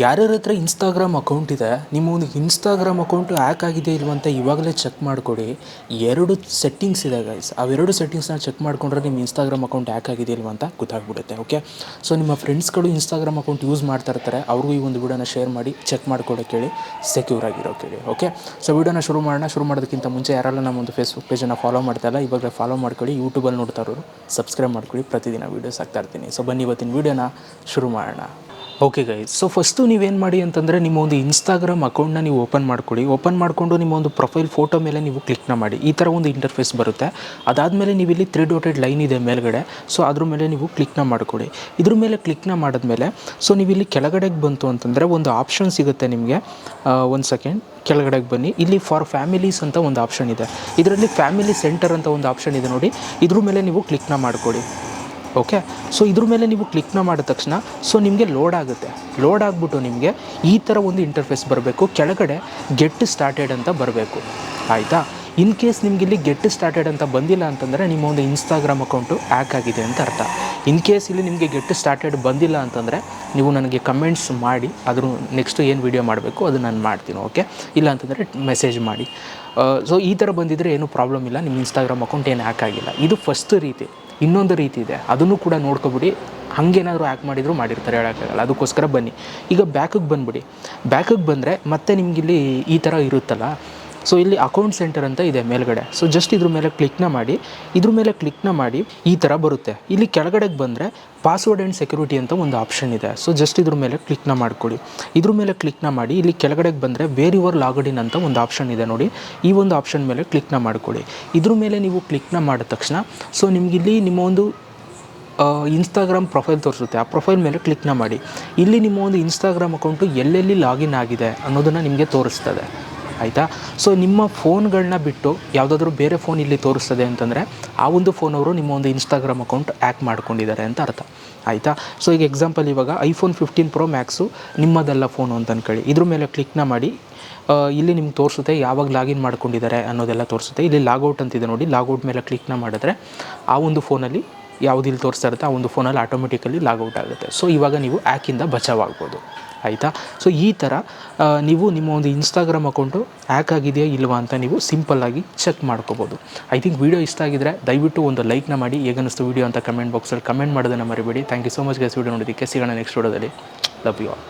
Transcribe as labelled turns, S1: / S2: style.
S1: ಯಾರ್ಯಾರ ಹತ್ರ Instagram account ಇದೆ ನಿಮ್ಮ ಒಂದು ಇನ್ಸ್ಟಾಗ್ರಾಮ್ ಅಕೌಂಟು ಹ್ಯಾಕ್ ಆಗಿದೆ ಇಲ್ವಂತ ಇವಾಗಲೇ ಚೆಕ್ ಮಾಡಿಕೊಡಿ. ಎರಡು ಸೆಟ್ಟಿಂಗ್ಸ್ ಇದೆ ಗೈಸ್ ಅವೆರಡು ಸೆಟ್ಟಿಂಗ್ಸ್ನ ಚೆಕ್ ಮಾಡಿಕೊಂಡ್ರೆ ನಿಮ್ಮ ಇನ್ಸ್ಟಾಗ್ರಾಮ್ ಅಕೌಂಟ್ ಹ್ಯಾಕ್ ಆಗಿದೆ ಇಲ್ವಂತ ಗೊತ್ತಾಗ್ಬಿಡುತ್ತೆ ಓಕೆ ಸೊ ನಿಮ್ಮ ಫ್ರೆಂಡ್ಸ್ಗಳು ಇನ್ಸ್ಟಾಗ್ರಾಮ್ ಅಕೌಂಟ್ ಯೂಸ್ ಮಾಡ್ತಾ ಇರ್ತಾರೆ, ಅವ್ರಿಗೂ ಈ ಒಂದು ವಿಡಿಯೋನ ಶೇರ್ ಮಾಡಿ ಚೆಕ್ ಮಾಡ್ಕೊಡೋಕೆ ಹೇಳಿ ಸೆಕ್ಯೂರ್ ಆಗಿರೋ ಕೇಳಿ ಓಕೆ ಸೊ ವಿಡಿಯೋನ ಶುರು ಮಾಡೋಣ. ಶುರು ಮಾಡೋದಕ್ಕಿಂತ ಮುಂಚೆ ಯಾರೆಲ್ಲ ನಮ್ಮ ಒಂದು ಫೇಸ್ಬುಕ್ ಪೇಜನ್ನು ಫಾಲೋ ಮಾಡ್ತಾ ಇಲ್ಲ ಇವಾಗ ಫಾಲೋ ಮಾಡ್ಕೊಳ್ಳಿ. ಯೂಟ್ಯೂಬಲ್ಲಿ ನೋಡ್ತಾ ಇರೋರು ಸಬ್ಸ್ಕ್ರೈಬ್ ಮಾಡ್ಕೊಳ್ಳಿ. ಪ್ರತಿದಿನ ವೀಡಿಯೋಸ್ ಹಾಕ್ತಾ ಇರ್ತೀನಿ. ಸೊ ಬನ್ನಿ ಇವತ್ತಿನ ವೀಡಿಯೋನ ಶುರು ಮಾಡೋಣ. ಓಕೆ ಗೈಸ್ ಸೊ ಫಸ್ಟು ನೀವೇನು ಮಾಡಿ ಅಂತಂದರೆ ನಿಮ್ಮ ಒಂದು ಇನ್ಸ್ಟಾಗ್ರಾಮ್ ಅಕೌಂಟ್ನ ನೀವು ಓಪನ್ ಮಾಡ್ಕೊಳ್ಳಿ. ಓಪನ್ ಮಾಡಿಕೊಂಡು ನಿಮ್ಮ ಒಂದು ಪ್ರೊಫೈಲ್ ಫೋಟೋ ಮೇಲೆ ನೀವು ಕ್ಲಿಕ್ನ ಮಾಡಿ. ಈ ಥರ ಒಂದು ಇಂಟರ್ಫೇಸ್ ಬರುತ್ತೆ. ಅದಾದಮೇಲೆ ನೀವು ಇಲ್ಲಿ ತ್ರೀ ಡೋಟೆಡ್ ಲೈನ್ ಇದೆ ಮೇಲ್ಗಡೆ. ಸೊ ಅದ್ರ ಮೇಲೆ ನೀವು ಕ್ಲಿಕ್ನ ಮಾಡಿಕೊಡಿ ಇದ್ರ ಮೇಲೆ ಕ್ಲಿಕ್ನ ಮಾಡಿದ್ಮೇಲೆ ಸೊ ನೀವು ಇಲ್ಲಿ ಕೆಳಗಡೆಗೆ ಬಂತು ಅಂತಂದರೆ ಒಂದು ಆಪ್ಷನ್ ಸಿಗುತ್ತೆ ನಿಮಗೆ. ಒಂದು ಸೆಕೆಂಡ್ ಕೆಳಗಡೆಗೆ ಬನ್ನಿ. ಇಲ್ಲಿ ಫಾರ್ ಫ್ಯಾಮಿಲೀಸ್ ಅಂತ ಒಂದು ಆಪ್ಷನ್ ಇದೆ. ಇದರಲ್ಲಿ ಫ್ಯಾಮಿಲಿ ಸೆಂಟರ್ ಅಂತ ಒಂದು ಆಪ್ಷನ್ ಇದೆ ನೋಡಿ. ಇದ್ರ ಮೇಲೆ ನೀವು ಕ್ಲಿಕ್ನ ಮಾಡ್ಕೊಳ್ಳಿ. ಓಕೆ ಸೊ ಇದ್ರ ಮೇಲೆ ನೀವು ಕ್ಲಿಕ್ನ ಮಾಡಿದ ತಕ್ಷಣ ಸೊ ನಿಮಗೆ ಲೋಡ್ ಆಗುತ್ತೆ. ಲೋಡ್ ಆಗಿಬಿಟ್ಟು ನಿಮಗೆ ಈ ಥರ ಒಂದು ಇಂಟರ್ಫೇಸ್ ಬರಬೇಕು. ಕೆಳಗಡೆ ಗೆಟ್ ಸ್ಟಾರ್ಟೆಡ್ ಅಂತ ಬರಬೇಕು. ಆಯಿತಾ? ಇನ್ ಕೇಸ್ ನಿಮ್ಗೆ ಇಲ್ಲಿ ಗೆಟ್ ಸ್ಟಾರ್ಟೆಡ್ ಅಂತ ಬಂದಿಲ್ಲ ಅಂತಂದರೆ ನಿಮ್ಮ ಒಂದು ಇನ್ಸ್ಟಾಗ್ರಾಮ್ ಅಕೌಂಟು ಹ್ಯಾಕ್ ಆಗಿದೆ ಅಂತ ಅರ್ಥ. ಇನ್ ಕೇಸ್ ಇಲ್ಲಿ ನಿಮಗೆ ಗೆಟ್ ಸ್ಟಾರ್ಟೆಡ್ ಬಂದಿಲ್ಲ ಅಂತಂದರೆ ನೀವು ನನಗೆ ಕಮೆಂಟ್ಸ್ ಮಾಡಿ ಅದ್ರ ನೆಕ್ಸ್ಟ್ ಏನು ವೀಡಿಯೋ ಮಾಡಬೇಕು ಅದು ನಾನು ಮಾಡ್ತೀನಿ ಓಕೆ ಇಲ್ಲ ಅಂತಂದರೆ ಮೆಸೇಜ್ ಮಾಡಿ. ಸೊ ಈ ಥರ ಬಂದಿದ್ದರೆ ಏನೂ ಪ್ರಾಬ್ಲಮ್ ಇಲ್ಲ, ನಿಮ್ಮ ಇನ್ಸ್ಟಾಗ್ರಾಮ್ ಅಕೌಂಟ್ ಏನು ಹ್ಯಾಕ್ ಆಗಿಲ್ಲ. ಇದು ಫಸ್ಟ್ ರೀತಿ. ಇನ್ನೊಂದು ರೀತಿ ಇದೆ. ಅದನ್ನು ಕೂಡ ನೋಡ್ಕೊಬಿಡಿ. ಹಾಗೇನಾದರೂ ಹ್ಯಾಕ್ ಮಾಡಿದರೂ ಮಾಡಿರ್ತಾರೆ, ಹೇಳೋಕ್ಕಾಗಲ್ಲ. ಅದಕ್ಕೋಸ್ಕರ ಬನ್ನಿ. ಈಗ ಬ್ಯಾಕಿಗೆ ಬಂದುಬಿಡಿ. ಬ್ಯಾಕಿಗೆ ಬಂದರೆ ಮತ್ತೆ ನಿಮಗಿಲ್ಲಿ ಈ ಥರ ಇರುತ್ತಲ್ಲ ಸೊ ಇಲ್ಲಿ ಅಕೌಂಟ್ ಸೆಂಟರ್ ಅಂತ ಇದೆ ಮೇಲ್ಗಡೆ. ಸೊ ಜಸ್ಟ್ ಇದ್ರ ಮೇಲೆ ಕ್ಲಿಕ್ನ ಮಾಡಿ. ಇದ್ರ ಮೇಲೆ ಕ್ಲಿಕ್ನ ಮಾಡಿ ಈ ಥರ ಬರುತ್ತೆ. ಇಲ್ಲಿ ಕೆಳಗಡೆಗೆ ಬಂದರೆ ಪಾಸ್ವರ್ಡ್ ಆ್ಯಂಡ್ ಸೆಕ್ಯೂರಿಟಿ ಅಂತ ಒಂದು ಆಪ್ಷನ್ ಇದೆ. ಸೊ ಜಸ್ಟ್ ಇದ್ರ ಮೇಲೆ ಕ್ಲಿಕ್ನ ಮಾಡ್ಕೊಳ್ಳಿ. ಇದ್ರ ಮೇಲೆ ಕ್ಲಿಕ್ನ ಮಾಡಿ ಇಲ್ಲಿ ಕೆಳಗಡೆಗೆ ಬಂದರೆ ವೇರ್ ಯುವರ್ ಲಾಗಡಿನ್ ಅಂತ ಒಂದು ಆಪ್ಷನ್ ಇದೆ ನೋಡಿ. ಈ ಒಂದು ಆಪ್ಷನ್ ಮೇಲೆ ಕ್ಲಿಕ್ನ ಮಾಡ್ಕೊಳ್ಳಿ. ಇದ್ರ ಮೇಲೆ ನೀವು ಕ್ಲಿಕ್ನ ಮಾಡಿದ ತಕ್ಷಣ ಸೊ ನಿಮಗಿಲ್ಲಿ ನಿಮ್ಮ ಒಂದು ಇನ್ಸ್ಟಾಗ್ರಾಮ್ ಪ್ರೊಫೈಲ್ ತೋರಿಸುತ್ತೆ. ಆ ಪ್ರೊಫೈಲ್ ಮೇಲೆ ಕ್ಲಿಕ್ನ ಮಾಡಿ. ಇಲ್ಲಿ ನಿಮ್ಮ ಒಂದು ಇನ್ಸ್ಟಾಗ್ರಾಮ್ ಅಕೌಂಟು ಎಲ್ಲೆಲ್ಲಿ ಲಾಗಿನ್ ಆಗಿದೆ ಅನ್ನೋದನ್ನು ನಿಮಗೆ ತೋರಿಸ್ತದೆ. ಆಯಿತಾ? ಸೊ ನಿಮ್ಮ ಫೋನ್ಗಳನ್ನ ಬಿಟ್ಟು ಯಾವುದಾದ್ರೂ ಬೇರೆ ಫೋನ್ ಇಲ್ಲಿ ತೋರಿಸ್ತದೆ ಅಂತಂದರೆ ಆ ಒಂದು ಫೋನ್ ಅವರು ನಿಮ್ಮ ಒಂದು ಇನ್ಸ್ಟಾಗ್ರಾಮ್ ಅಕೌಂಟ್ ಆ್ಯಕ್ ಮಾಡ್ಕೊಂಡಿದ್ದಾರೆ ಅಂತ ಅರ್ಥ. ಆಯಿತಾ? ಸೊ ಈಗ ಎಕ್ಸಾಂಪಲ್ ಇವಾಗ ಐಫೋನ್ ಫಿಫ್ಟೀನ್ ಪ್ರೋ ಮ್ಯಾಕ್ಸು ನಿಮ್ಮದಲ್ಲ ಫೋನು ಅಂತ ಅಂದ್ಕೊಳ್ಳಿ ಇದ್ರ ಮೇಲೆ ಕ್ಲಿಕ್ನ ಮಾಡಿ ಇಲ್ಲಿ ನಿಮ್ಗೆ ತೋರಿಸುತ್ತೆ ಯಾವಾಗ ಲಾಗಿನ್ ಮಾಡ್ಕೊಂಡಿದ್ದಾರೆ ಅನ್ನೋದೆಲ್ಲ ತೋರಿಸುತ್ತೆ. ಇಲ್ಲಿ ಲಾಗೌಟ್ ಅಂತಿದೆ ನೋಡಿ ಲಾಗೌಟ್ ಮೇಲೆ ಕ್ಲಿಕ್ನ ಮಾಡಿದ್ರೆ ಆ ಒಂದು ಫೋನಲ್ಲಿ ಯಾವ್ದು ಇಲ್ಲಿ ತೋರಿಸ್ತಾ ಇರುತ್ತೆ, ಆ ಒಂದು ಫೋನಲ್ಲಿ ಆಟೋಮೆಟಿಕಲಿ ಲಾಗೌಟ್ ಆಗುತ್ತೆ. ಸೊ ಇವಾಗ ನೀವು ಆ್ಯಕಿಂದ ಬಚಾವಾಗ್ಬೋದು ಆಯಿತಾ? ಸೊ ಈ ಥರ ನೀವು ನಿಮ್ಮ ಒಂದು ಇನ್ಸ್ಟಾಗ್ರಾಮ್ ಅಕೌಂಟು ಹ್ಯಾಕ್ ಆಗಿದೆಯಾ ಇಲ್ವಾ ಅಂತ ನೀವು ಸಿಂಪಲ್ಲಾಗಿ ಚೆಕ್ ಮಾಡ್ಕೋಬೋದು. ಐ ಥಿಂಕ್ ವೀಡಿಯೋ ಇಷ್ಟ ಆಗಿದ್ರೆ ದಯವಿಟ್ಟು ಒಂದು ಲೈಕ್ನ ಮಾಡಿ. ಹೇಗನ್ನಿಸ್ತು ವೀಡಿಯೋ ಅಂತ ಕಮೆಂಟ್ ಬಾಕ್ಸಲ್ಲಿ ಕಮೆಂಟ್ ಮಾಡೋದನ್ನು ಮರಿಬೇಡಿ. Thank you so much guys video ನೋಡಿದ್ದಕ್ಕೆ ಸಿಗೋಣ ನೆಕ್ಸ್ಟ್ ವೀಡಿಯೋದಲ್ಲಿ ಲವ್ ಯು